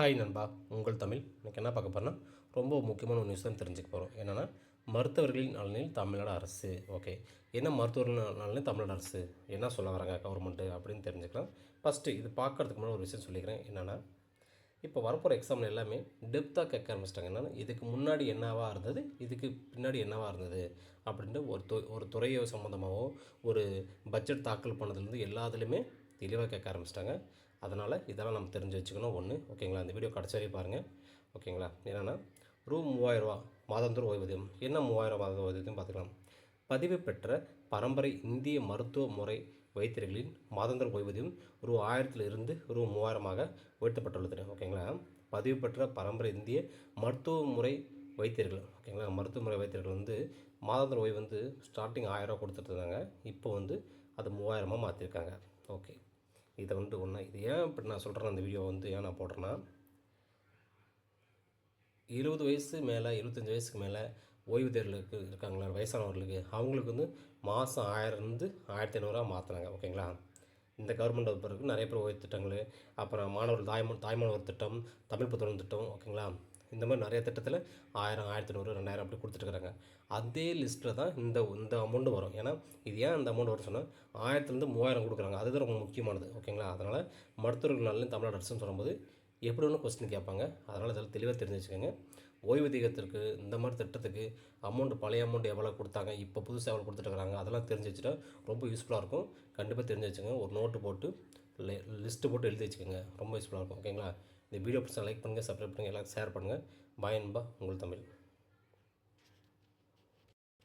Hi நண்பா உங்கள் தமிழ். எனக்கு என்ன பார்க்க போகிறேன்னா ரொம்ப முக்கியமான ஒரு நியூஸ் தான் தெரிஞ்சுக்க போகிறோம் என்னென்னா மருத்துவர்களின் நலனில் தமிழ்நாடு அரசு ஓகே என்ன மருத்துவர்கள் நலனில் தமிழ்நாடு அரசு? என்ன சொல்ல வராங்க கவர்மெண்ட்டு அப்படின்னு தெரிஞ்சுக்கலாம். ஃபஸ்ட்டு இது பார்க்கறதுக்கு முன்னாடி ஒரு விஷயம் சொல்லிக்கிறேன். என்னென்னா இப்போ வரப்போகிற எக்ஸாம்ல எல்லாமே டெப்த்தாக கேட்க ஆரம்பிச்சிட்டாங்க. என்னென்னா இதுக்கு முன்னாடி என்னவாக இருந்தது? இதுக்கு பின்னாடி என்னவாக இருந்தது? அப்படின்ட்டு ஒரு து ஒரு துறையோ சம்மந்தமாகவோ ஒரு பட்ஜெட் தாக்கல் பண்ணதுலேருந்து எல்லாத்துலேயுமே தெளிவாக கேட்க ஆரம்பிச்சிட்டாங்க. அதனால் இதெல்லாம் நம்ம தெரிஞ்சு வச்சுக்கணும். ஒன்று ஓகேங்களா? இந்த வீடியோ கடைசி வரையும் பாருங்கள் ஓகேங்களா? என்னென்னா ரூ மூவாயிரரூவா மாதந்தோறும் ஓய்வூதியம். என்ன மூவாயிரம் மாத ஓய்வூதியம் பார்த்துக்கலாம். பதிவு பெற்ற பரம்பரை இந்திய மருத்துவ முறை வைத்தியர்களின் மாதாந்திர ஓய்வூதியம் ரூ ஆயிரத்தில் இருந்து ரூ மூவாயிரமாக உயர்த்தப்பட்டுள்ளது. ஓகேங்களா? பதிவு பெற்ற பரம்பரை இந்திய மருத்துவ முறை வைத்தியர்கள் ஓகேங்களா? மருத்துவ முறை வைத்தியர்கள் வந்து மாதாந்திர ஓய்வு வந்து ஸ்டார்டிங் ஆயிரரூவா கொடுத்துட்டு இருந்தாங்க. இப்போ வந்து அது மூவாயிரமாக மாற்றிருக்காங்க ஓகே. இதை வந்து ஒன்றா இது ஏன் இப்படி நான் சொல்கிறேன் அந்த வீடியோ வந்து ஏன் நான் போடுறேன்னா இருபது வயசு மேலே இருபத்தஞ்சி வயசுக்கு மேலே ஓய்வூதியர்களுக்கு இருக்காங்களா? வயசானவர்களுக்கு. அவங்களுக்கு வந்து மாதம் ஆயிரம்லேருந்து ஆயிரத்தி ஐநூறுரூவா மாற்றினாங்க ஓகேங்களா? இந்த கவர்மெண்ட் பிறகு நிறைய பேர் ஓய்வு திட்டங்கள் அப்புறம் மாணவர்கள் தாய்ம தாய்மானவர் திட்டம் தமிழ் புத்தகம் திட்டம் ஓகேங்களா? இந்த மாதிரி நிறைய திட்டத்தில் ஆயிரம் ஆயிரத்தி நூறு ரெண்டாயிரம் அப்படி கொடுத்துட்ருக்காங்க அதே லிஸ்ட்டில் தான் இந்த இந்த அமௌண்ட்டு வரும். ஏன்னா இது ஏன் அந்த அமௌண்ட் வரும் சொன்னால் ஆயிரத்துலேருந்து மூவாயிரம் கொடுக்குறாங்க. அதுதான் ரொம்ப முக்கியமானது. ஓகேங்களா? அதனால் மருத்துவர்கள் நலன் தமிழ்நாடு அரசுன்னு சொல்லும்போது எப்படி ஒன்று கொஸ்டின் கேட்பாங்க? அதனால் இதெல்லாம் தெளிவாக தெரிஞ்சு வச்சுக்கோங்க ஓய்வூதியத்திற்கு இந்த மாதிரி திட்டத்துக்கு அமௌண்ட் பழைய அமௌண்ட் எவ்வளோ கொடுத்தாங்க? இப்போ புதுசாக எவ்வளோ கொடுத்துட்ருக்காங்க அதெல்லாம் தெரிஞ்சு வச்சுட்டா ரொம்ப யூஸ்ஃபுல்லாக இருக்கும். கண்டிப்பாக தெரிஞ்சு வச்சுக்கோங்க. ஒரு நோட்டு போட்டு லிஸ்ட்டு போட்டு எழுதி வச்சுக்கோங்க. ரொம்ப யூஸ்ஃபுல்லாக இருக்கும். ஓகேங்களா இந்த வீடியோ பிடிச்சா லைக் பண்ணுங்கள் சப்ஸ்கிரைப் பண்ணுங்கள் எல்லாம் ஷேர் பண்ணுங்கள் பாய் அன்பா உங்கள் தமிழ்.